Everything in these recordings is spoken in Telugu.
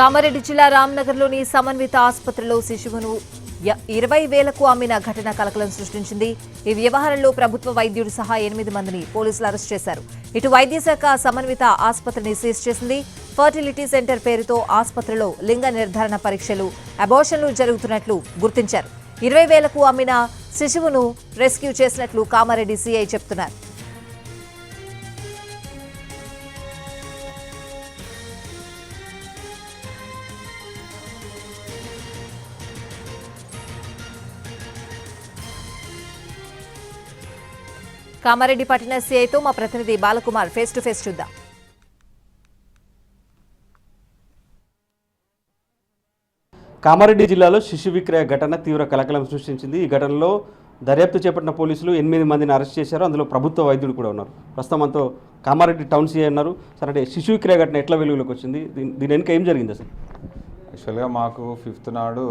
కామారెడ్డి జిల్లా రామ్నగర్లోని సమన్విత ఆసుపత్రిలో శిశువును ఇరవై వేలకు అమ్మిన ఘటన కలకలం సృష్టించింది. ఈ వ్యవహారంలో ప్రభుత్వ వైద్యుడు సహా ఎనిమిది మందిని పోలీసులు అరెస్ట్ చేశారు. ఇటు వైద్య శాఖ సమన్విత ఆసుపత్రిని సీజ్ చేసింది. ఫర్టిలిటీ సెంటర్ పేరుతో ఆసుపత్రిలో లింగ నిర్ధారణ పరీక్షలు అబోషన్లు జరుగుతున్నట్లు గుర్తించారు. ఇరవై వేలకు అమ్మిన శిశువును రెస్క్యూ చేసినట్లు కామారెడ్డి సీఐ చెప్తున్నారు. కామారెడ్డి పట్టణ సీఐతో మా ప్రతినిధి బాలకుమార్ ఫేస్ టు ఫేస్ చూద్దాం. కామారెడ్డి జిల్లాలో శిశు విక్రయ ఘటన తీవ్ర కలకలం సృష్టించింది. ఈ ఘటనలో దర్యాప్తు చేపట్టిన పోలీసులు ఎనిమిది మందిని అరెస్ట్ చేశారు. అందులో ప్రభుత్వ వైద్యుడు కూడా ఉన్నారు. ప్రస్తుతం మనతో కామారెడ్డి టౌన్ సీఐ ఉన్నారు. సరే అంటే శిశు విక్రయ ఘటన ఎట్లా వెలుగులోకి వచ్చింది? దీని దీని వెనుక ఏం జరిగింది అసలు? యాక్చువల్గా మాకు ఫిఫ్త్ నాడు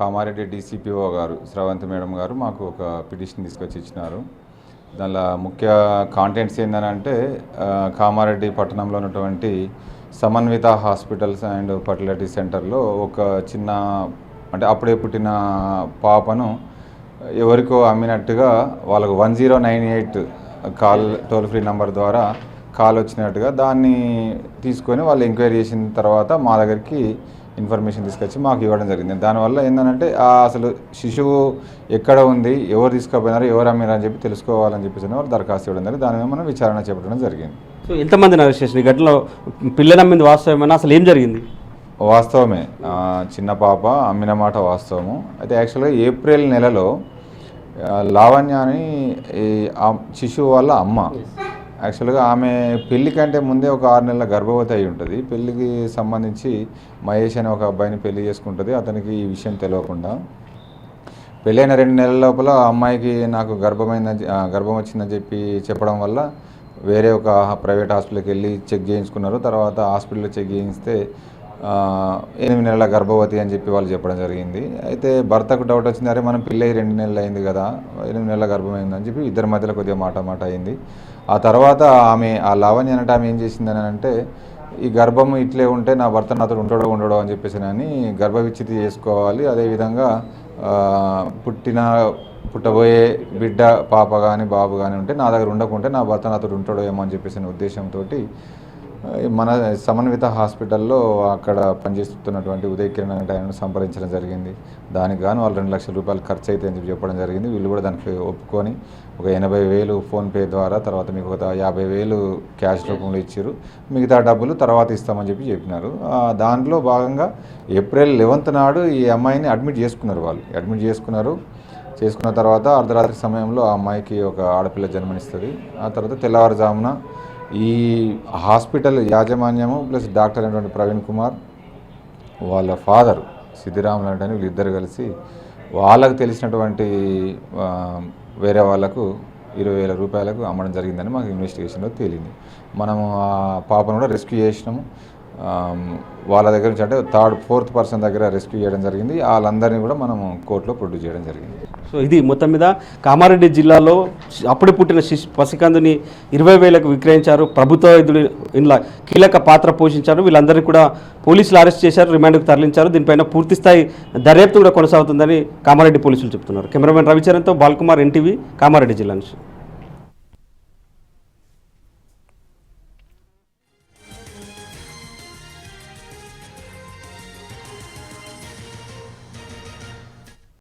కామారెడ్డి డీసీపీఓ గారు శ్రవంతి మేడం గారు మాకు ఒక పిటిషన్ తీసుకొచ్చి ఇచ్చినారు. దానిలో ముఖ్య కాంటెంట్స్ ఏంటంటే కామారెడ్డి పట్టణంలో ఉన్నటువంటి సమన్విత హాస్పిటల్స్ అండ్ ఫర్టిలిటీ సెంటర్లో ఒక చిన్న అంటే అప్పుడే పుట్టిన పాపను ఎవరికో అమ్మినట్టుగా వాళ్ళకు one zero nine eight call toll free number ద్వారా కాల్ వచ్చినట్టుగా దాన్ని తీసుకొని వాళ్ళు ఎంక్వైరీ చేసిన తర్వాత మా దగ్గరికి ఇన్ఫర్మేషన్ తీసుకొచ్చి మాకు ఇవ్వడం జరిగింది. దానివల్ల ఏంటంటే ఆ అసలు శిశువు ఎక్కడ ఉంది ఎవరు తీసుకుపోయినారు ఎవరు అమ్మినారు అని చెప్పి తెలుసుకోవాలని చెప్పేసి వాళ్ళు దరఖాస్తు ఇవ్వడం జరిగింది. దాని మీద మనం విచారణ చేపట్టడం జరిగింది. సో ఎంతమందిని అరెస్ట్ చేసిన ఈ ఘటనలో పిల్లల నమ్మింది వాస్తవమేనా? అసలు ఏం జరిగింది? వాస్తవమే. చిన్న పాప అమ్మిన మాట వాస్తవము. అయితే యాక్చువల్గా ఏప్రిల్ నెలలో లావణ్య అని శిశువు వాళ్ళ అమ్మ. యాక్చువల్గా ఆమె పెళ్ళి కంటే ముందే ఒక ఆరు నెలల గర్భవతి అయి ఉంటుంది. పెళ్ళికి సంబంధించి మహేష్ అనే ఒక అబ్బాయిని పెళ్ళి చేసుకుంటుంది. అతనికి ఈ విషయం తెలియకుండా పెళ్ళైన రెండు నెలల లోపల ఆ అమ్మాయికి నాకు గర్భమైందని గర్భం వచ్చిందని చెప్పి చెప్పడం వల్ల వేరే ఒక ప్రైవేట్ హాస్పిటల్కి వెళ్ళి చెక్ చేయించుకున్నారు. తర్వాత హాస్పిటల్లో చెక్ చేయిస్తే ఎనిమిది నెలల గర్భవతి అని చెప్పి వాళ్ళు చెప్పడం జరిగింది. అయితే భర్తకు డౌట్ వచ్చింది అరే మనం పిల్లయి రెండు నెలలు అయింది కదా ఎనిమిది నెలల గర్భమైంది అని చెప్పి ఇద్దరి మధ్యలో కొద్దిగా మాట మాట అయింది. ఆ తర్వాత ఆమె ఆ లావణ్య అనట ఆమె ఏం చేసిందని అంటే ఈ గర్భం ఇట్లే ఉంటే నా భర్త నాతో ఉండడో ఉండడో అని చెప్పేసి అని గర్భవిచ్ఛితి చేసుకోవాలి. అదేవిధంగా పుట్టిన పుట్టబోయే బిడ్డ పాప కానీ బాబు కానీ ఉంటే నా దగ్గర ఉండకుంటే నా భర్త నాతో ఉంటాడో ఏమో అని చెప్పేసి ఉద్దేశంతో మన సమన్విత హాస్పిటల్లో అక్కడ పనిచేస్తున్నటువంటి ఉదయ కిరణ్ అనే ఆయనను సంప్రదించడం జరిగింది. దానికి గాను వాళ్ళు రెండు లక్షల రూపాయలు ఖర్చు అయితే అని చెప్పి చెప్పడం జరిగింది. వీళ్ళు కూడా దానికి ఒప్పుకొని ఒక ఎనభై వేలు ఫోన్పే ద్వారా తర్వాత మీకు ఒక యాభై వేలు క్యాష్ రూపంలో ఇచ్చారు. మిగతా డబ్బులు తర్వాత ఇస్తామని చెప్పి చెప్పినారు. దాంట్లో భాగంగా ఏప్రిల్ లెవెంత్ నాడు ఈ అమ్మాయిని అడ్మిట్ చేసుకున్నారు వాళ్ళు. అడ్మిట్ చేసుకున్నారు. చేసుకున్న తర్వాత అర్ధరాత్రి సమయంలో ఆ అమ్మాయికి ఒక ఆడపిల్ల జన్మనిస్తుంది. ఆ తర్వాత తెల్లవారుజామున ఈ హాస్పిటల్ యాజమాన్యము ప్లస్ డాక్టర్ అయినటువంటి ప్రవీణ్ కుమార్ వాళ్ళ ఫాదర్ సిద్ధిరాములు అంటే వీళ్ళిద్దరు కలిసి వాళ్ళకు తెలిసినటువంటి వేరే వాళ్ళకు ఇరవై వేల రూపాయలకు అమ్మడం జరిగిందని మాకు ఇన్వెస్టిగేషన్లో తేలింది. మనము ఆ పాపను కూడా రెస్క్యూ చేసినాము. వాళ్ళ దగ్గర నుంచి అంటే థర్డ్ ఫోర్త్ పర్సన్ దగ్గర రెస్క్యూ చేయడం జరిగింది. వాళ్ళందరినీ కూడా మనం కోర్టులో ప్రొడ్యూస్ చేయడం జరిగింది. సో ఇది మొత్తం మీద కామారెడ్డి జిల్లాలో అప్పుడే పుట్టిన శిశు పసికందుని ఇరవై వేలకు విక్రయించారు. ప్రభుత్వ వైద్యులు ఇందులో కీలక పాత్ర పోషించారు. వీళ్ళందరినీ కూడా పోలీసులు అరెస్ట్ చేశారు రిమాండ్కు తరలించారు. దీనిపైన పూర్తి స్థాయి దర్యాప్తు కూడా కొనసాగుతుందని కామారెడ్డి పోలీసులు చెప్తున్నారు. కెమెరామెన్ రవిచరణ్తో బాల్కుమార్ ఎన్టీవీ కామారెడ్డి జిల్లా నుంచి.